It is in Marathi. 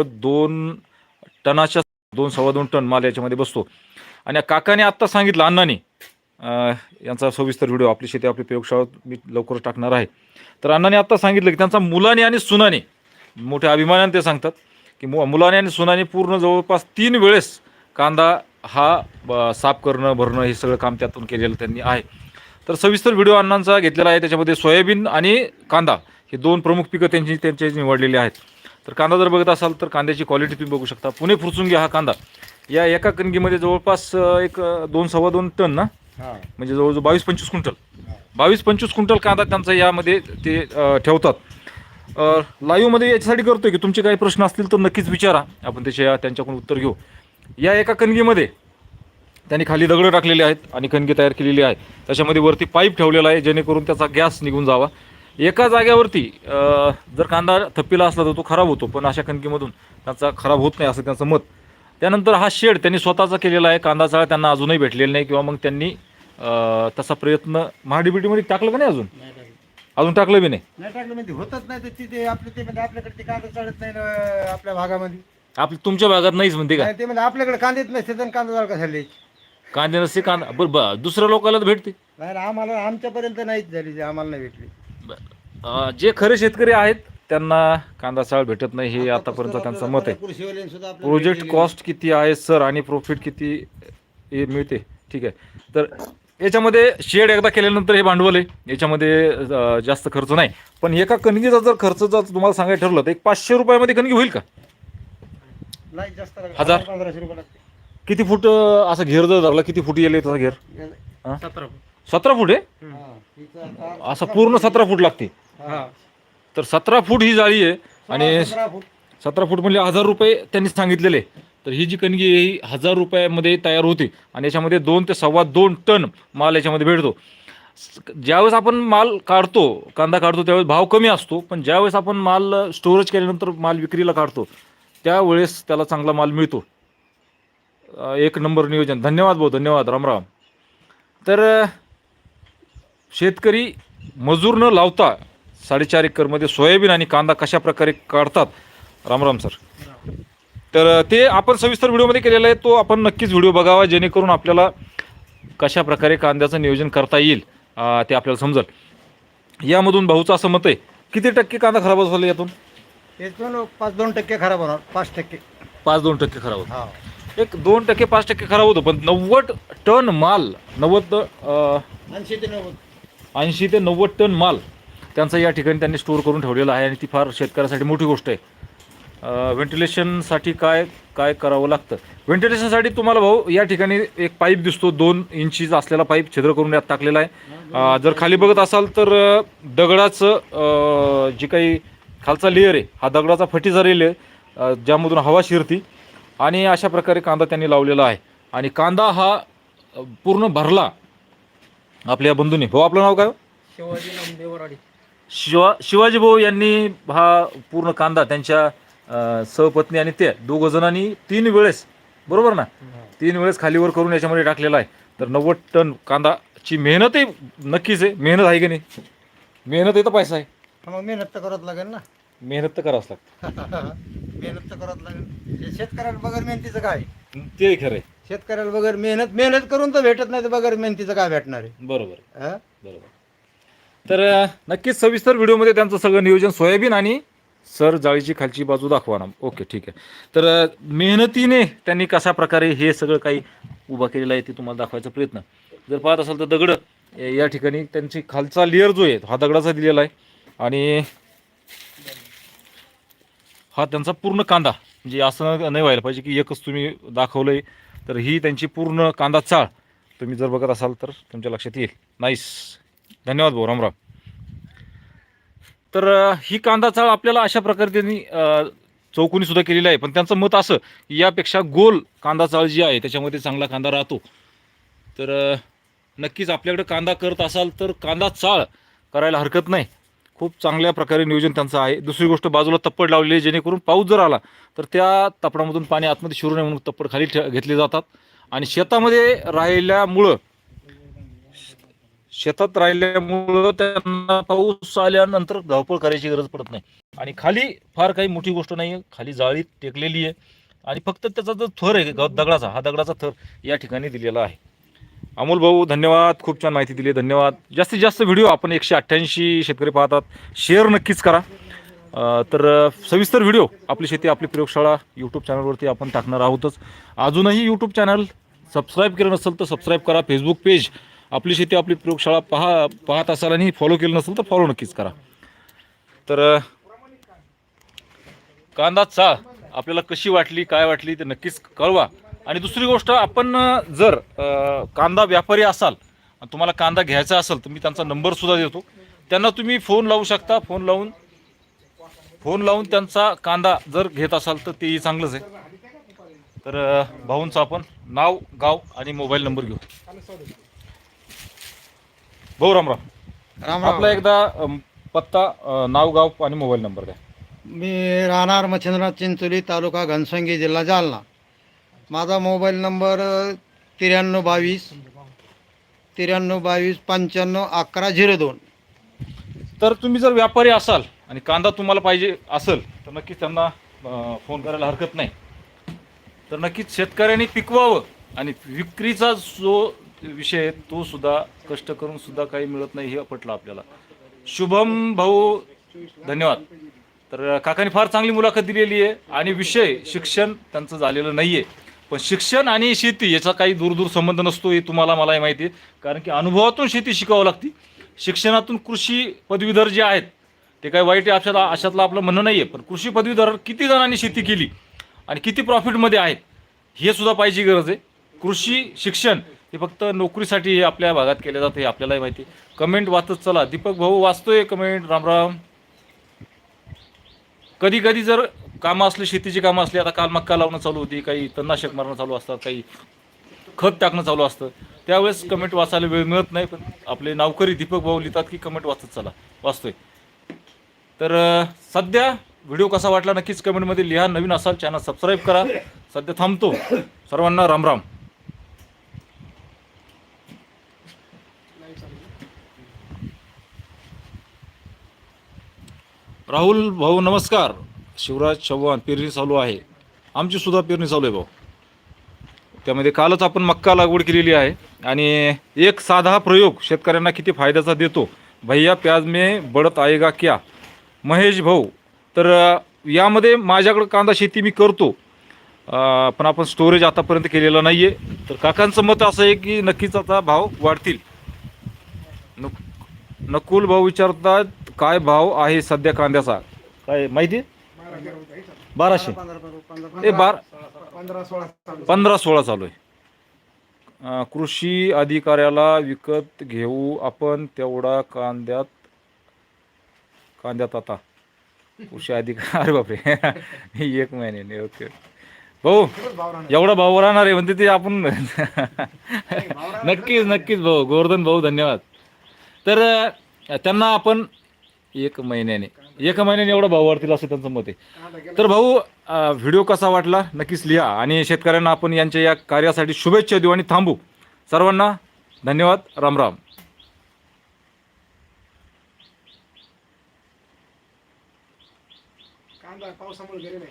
दोन टनाच्या दोन सव्वा दोन टन माल याच्यामध्ये बसतो. आणि काकाने आत्ता सांगितलं अण्णाने यांचा सविस्तर व्हिडिओ आपली शेती आपली प्रयोगशाळा मी लवकरच टाकणार आहे. तर अण्णाने आत्ता सांगितलं की त्यांचा मुलाने आणि सुनाने मोठ्या अभिमानाने ते सांगतात की मु मुलाने आणि सुनाने पूर्ण जवळपास तीन वेळेस कांदा हा ब- साफ करणं भरणं हे सगळं काम त्यातून केलेलं त्यांनी आहे. तर सविस्तर व्हिडिओ अण्णांचा घेतलेला आहे. त्याच्यामध्ये सोयाबीन आणि कांदा हे दोन प्रमुख पिकं त्यांची त्यांचे निवडलेली आहेत. तर कांदा जर बघत असाल तर कांद्याची क्वालिटी तुम्ही बघू शकता. पुणे फुरचुंगी हा कांदा. या एका कणगीमध्ये जवळपास एक दोन सव्वा दोन टन ना? म्हणजे जवळजवळ बावीस पंचवीस क्विंटल. बावीस पंचवीस क्विंटल कांदा त्यांचा यामध्ये ते ठेवतात. लाईव्हमध्ये याच्यासाठी करतोय की तुमचे काही प्रश्न असतील तर नक्कीच विचारा. आपण त्याच्या त्यांच्याकडून उत्तर घेऊ. या एका कणगीमध्ये त्यांनी खाली दगडं टाकलेले आहेत आणि कणगी तयार केलेली आहे. त्याच्यामध्ये वरती पाईप ठेवलेला आहे जेणेकरून त्याचा गॅस निघून जावा. एका जाग्यावरती जर कांदा थप्पीला असला तर तो खराब होतो पण अशा कणकीमधून त्याचा खराब होत नाही असं त्यांचं मत. त्यानंतर हा शेड त्यांनी स्वतःचा केलेला आहे कांदा चाळा त्यांना अजूनही भेटलेला नाही किंवा मग त्यांनी तसा प्रयत्न महाडीबीटीमध्ये टाकलं का नाही अजून. अजून टाकलं बी नाही. नाही टाकलं म्हणजे होतच नाही तर तिथे आपले ते म्हणजे आपल्याकडे ते कांदा नाही ना आपल्या भागामध्ये. आपल्या तुमच्या भागात नाहीच म्हणते का? नाही ते म्हणजे आपल्याकडे कांदेच नसते तर कांदा कशाला द्यायचे? कांदे नसते कांदा बरं बरं दुसऱ्या लोकांना तर भेटते. नाही आम्हाला आमच्यापर्यंत नाहीच झाली जे आम्हाला नाही भेटली. जे खरे शेतकरी आहेत त्यांना कांदा चाळ भेटत नाही हे आतापर्यंत त्यांचं मत आहे. प्रोजेक्ट कॉस्ट किती आहे सर आणि प्रॉफिट किती हे मिळते? ठीक आहे. तर याच्यामध्ये शेड एकदा केल्यानंतर हे भांडवल आहे. याच्यामध्ये जास्त खर्च नाही. पण एका कणगीचा जर खर्च जर तुम्हाला सांगायचं ठरलं तर एक पाचशे रुपयामध्ये कणगी होईल का? नाही जास्त लागत. हजार? पंधराशे रुपये लागते किती फूट असं घेर जर धरला किती फूट येईल त्याचा घेर? सतरा सतरा फूट आहे? हा. असं पूर्ण सतरा फूट लागते. हा. तर सतरा फूट ही जाळी आहे आणि सतरा फूट. म्हणजे हजार रुपये त्यांनी सांगितलेले. तर ही जी कणगी आहे ही हजार रुपयामध्ये तयार होते आणि याच्यामध्ये दोन ते सव्वा दोन टन माल याच्यामध्ये भेटतो. ज्यावेळेस आपण माल काढतो कांदा काढतो त्यावेळेस भाव कमी असतो पण ज्यावेळेस आपण माल स्टोरेज केल्यानंतर माल विक्रीला काढतो त्यावेळेस त्याला चांगला माल मिळतो. एक नंबर नियोजन. धन्यवाद भाऊ धन्यवाद. रामराम तर शेतकरी मजूर न लावता साडेचार एकरमध्ये सोयाबीन आणि कांदा कशा प्रकारे काढतात? रामराम सर. तर ते आपण सविस्तर व्हिडिओमध्ये केलेलं आहे. तो आपण नक्कीच व्हिडिओ बघावा जेणेकरून आपल्याला कशा प्रकारे कांद्याचं नियोजन करता येईल ते आपल्याला समजेल. यामधून भाऊचं असं मत आहे. किती टक्के कांदा खराब झाला यातून? याच्यातून पाच दोन टक्के खराब होणार. पाच टक्के. पाच दोन टक्के खराब होतो. हा. एक दोन टक्के पाच टक्के खराब होतो पण नव्वद टन माल नव्वद ऐंशी ते नव्वद. ऐंशी ते नव्वद टन माल त्यांचा या ठिकाणी त्यांनी स्टोअर करून ठेवलेला आहे आणि ती फार शेतकऱ्यासाठी मोठी गोष्ट आहे. व्हेंटिलेशनसाठी काय काय करावं लागतं? व्हेंटिलेशनसाठी तुम्हाला भाऊ या ठिकाणी एक पाईप दिसतो दोन इंचीचा असलेला पाईप छिद्र करून यात टाकलेला आहे. जर खाली बघत असाल तर दगडाचं जी काही खालचा लेअर आहे हा दगडाचा फटी रेल आहे ज्यामधून हवा शिरती आणि अशा प्रकारे कांदा त्यांनी लावलेला आहे. आणि कांदा हा पूर्ण भरला आपल्या बंधूने. भाऊ आपलं नाव काय हो? शिवाजी शिवा शिवाजी भाऊ यांनी हा पूर्ण कांदा त्यांच्या अं, सहपत्नी आणि ते दोघ जणांनी तीन वेळेस बरोबर ना? तीन वेळेस खालीवर करून याच्यामध्ये टाकलेला आहे. तर नव्वद टन कांदाची मेहनतही नक्कीच आहे. मेहनत आहे की नाही? मेहनत आहे तर पैसा आहे. मग मेहनत तर करावं लागेल ना? मेहनत तर करावंच लागतं. मेहनत तर करावं लागेल. हे शेतकऱ्याला बगर मेहनतीचं काय? ते खरं आहे. शेतकऱ्याला बगर मेहनत मेहनत करून तर भेटत नाही तर बगर मेहनतीचं काय भेटणार आहे? बरोबर. हा? बरोबर तर अं, नक्कीच सविस्तर व्हिडिओमध्ये त्यांचं सगळं नियोजन सोयाबीन आणि सर जाळीची खालची बाजू दाखवा ना. ओके ठीक आहे. तर अं, मेहनतीने त्यांनी कशा प्रकारे हे सगळं काही उभा केलेलं आहे ते तुम्हाला दाखवायचा प्रयत्न. जर पाहत असाल तर दगड या ठिकाणी त्यांची खालचा लेअर जो आहे हा दगडाचा दिलेला आहे. आणि हा त्यांचा पूर्ण कांदा म्हणजे असं नाही व्हायला पाहिजे की एकच तुम्ही दाखवलंय. तर ही त्यांची पूर्ण कांदा चाळ. तुम्ही जर बघत असाल तर तुमच्या लक्षात येईल. नाईस धन्यवाद भाऊ रामराम. तर ही कांदा चाळ आपल्याला अशा प्रकारे त्यांनी चौकोनी सुद्धा केलेली आहे. पण त्यांचं मत असं की यापेक्षा गोल कांदा चाळ जी आहे त्याच्यामध्ये चांगला कांदा राहतो. तर नक्कीच आपल्याकडे कांदा करत असाल तर कांदा चाळ करायला हरकत नाही. खूप चांगल्या प्रकारे नियोजन त्यांचं आहे. दुसरी गोष्ट बाजूला तप्पड लावलेली आहे जेणेकरून पाऊस जर आला तर त्या तपडामधून पाणी आतमध्ये शिरू नये म्हणून तप्पड खाली ठे घेतले जातात. आणि शेतामध्ये राहिल्यामुळं शेतात राहिल्यामुळं त्यांना पाऊस आल्यानंतर धावपळ करायची गरज पडत नाही. आणि खाली फार काही मोठी गोष्ट नाही आहे खाली जाळी टेकलेली आहे. आणि फक्त त्याचा जो थर आहे दगडाचा हा दगडाचा थर या ठिकाणी दिलेला आहे. अमोल भाऊ धन्यवाद. खूप छान माहिती दिली. धन्यवाद. जास्तीत जास्त व्हिडिओ आपण एकशे अठ्ठ्याऐंशी शेतकरी पाहतात. शेअर नक्कीच करा. तर सविस्तर व्हिडिओ आपली शेती आपली प्रयोगशाळा यूट्यूब चॅनलवरती आपण टाकणार आहोतच. अजूनही यूट्यूब चॅनल सबस्क्राईब केलं नसेल तर सबस्क्राईब करा. फेसबुक पेज आपली शेती आपली प्रयोगशाळा पहा पाहत असाल आणि फॉलो केलं नसेल तर फॉलो नक्कीच करा. तर कांदा चा आपल्याला कशी वाटली काय वाटली ते नक्कीच कळवा. आणि दुसरी गोष्ट आपण जर कांदा व्यापारी असाल आणि तुम्हाला कांदा घ्यायचा असेल तर मी त्यांचा नंबर सुद्धा देतो. त्यांना तुम्ही फोन लावू शकता फोन लावून फोन लावून त्यांचा कांदा जर घेत असाल तर तेही चांगलंच आहे. तर भाऊंचं आपण नाव गाव आणि मोबाईल नंबर घेऊ. भाऊ रामराम राम. आपला एकदा पत्ता नाव गाव आणि मोबाईल नंबर द्या. मी राहणार मच्छिंद्रनाथ चिंचोली तालुका घनसंगी जिल्हा जालना. माझा मोबाईल नंबर त्र्याण्णव बावीस त्र्याण्णव बावीस पंच्याण्णव अकरा झिरो दोन. तर तुम्ही जर व्यापारी असाल आणि कांदा तुम्हाला पाहिजे असेल तर नक्कीच त्यांना अं, फोन करायला हरकत नाही. तर नक्कीच शेतकऱ्यांनी पिकवावं आणि विक्रीचा जो विषय आहे तो सुद्धा कष्ट करून सुद्धा काही मिळत नाही हे पटलं आपल्याला. शुभम भाऊ धन्यवाद. तर काकांनी फार चांगली मुलाखत दिलेली आहे आणि विषय शिक्षण त्यांचं झालेलं नाही आहे पण शिक्षण आणि शेती याचा काही दूरदूर संबंध नसतो हे तुम्हाला मलाही माहिती आहे. कारण की अनुभवातून शेती शिकावं लागते. शिक्षणातून कृषी पदवीधर जे आहेत ते काही वाईट आहे अशात अशातलं आपलं म्हणणं नाही आहे पण कृषी पदवीधर किती जणांनी शेती केली आणि किती प्रॉफिटमध्ये आहेत हे सुद्धा पाहिजे गरज आहे. कृषी शिक्षण हे फक्त नोकरीसाठी हे आपल्या भागात केले जाते हे आपल्यालाही माहिती आहे. कमेंट वाचत चला. दीपक भाऊ वाचतोय कमेंट. रामराम कधी कधी जर कामं असली शेतीची कामं असली आता काल मक्का लावणं चालू होती काही तणनाशक मारणं चालू असतात काही खत टाकणं चालू असतं. त्यावेळेस कमेंट वाचायला वेळ मिळत नाही पण आपले नावकरी दीपक भाऊ लिहितात की कमेंट वाचत चला वाचतोय. तर सध्या व्हिडिओ कसा वाटला नक्कीच कमेंटमध्ये लिहा नवीन असाल चॅनल सबस्क्राईब करा. सध्या थांबतो. सर्वांना रामराम राहुल भाऊ नमस्कार. शिवराज चव्हाण पेरणी चालू आहे. आमची सुद्धा पेरणी चालू आहे भाऊ. त्यामध्ये कालच आपण मक्का लागवड केलेली आहे आणि एक साधा प्रयोग शेतकऱ्यांना किती फायद्याचा देतो. भैया प्याज मे बढत आहे का क्या? महेश भाऊ तर यामध्ये माझ्याकडं कांदा शेती मी करतो. पण आपण स्टोरेज आतापर्यंत केलेला नाही आहे तर काकांचं मत असं आहे की नक्कीच आता भाव वाढतील. नक नकुल भाऊ विचारतात काय भाव आहे सध्या कांद्याचा? काय माहिती? आहे बाराशे. ए बार पंधरा सोळा चालू आहे. कृषी अधिकाऱ्याला विकत घेऊ आपण तेवढा कांद्यात कांद्यात आता. कृषी अधिकारी अरे बापरे. एक महिन्याने ओके. भाऊ एवढा भाऊ राहणार आहे म्हणते ते आपण नक्कीच नक्कीच भाऊ. गोवर्धन भाऊ धन्यवाद. तर त्यांना आपण एक महिन्याने एक महिन्याने एवढा भाऊ वाढतील असं त्यांचं मत आहे. तर भाऊ अं, व्हिडिओ कसा वाटला? नक्कीच लिहा आणि शेतकऱ्यांना आपण यांच्या या कार्यासाठी शुभेच्छा देऊ आणि थांबू. सर्वांना धन्यवाद. राम राम. कांदा पावसामुळे गेले नाही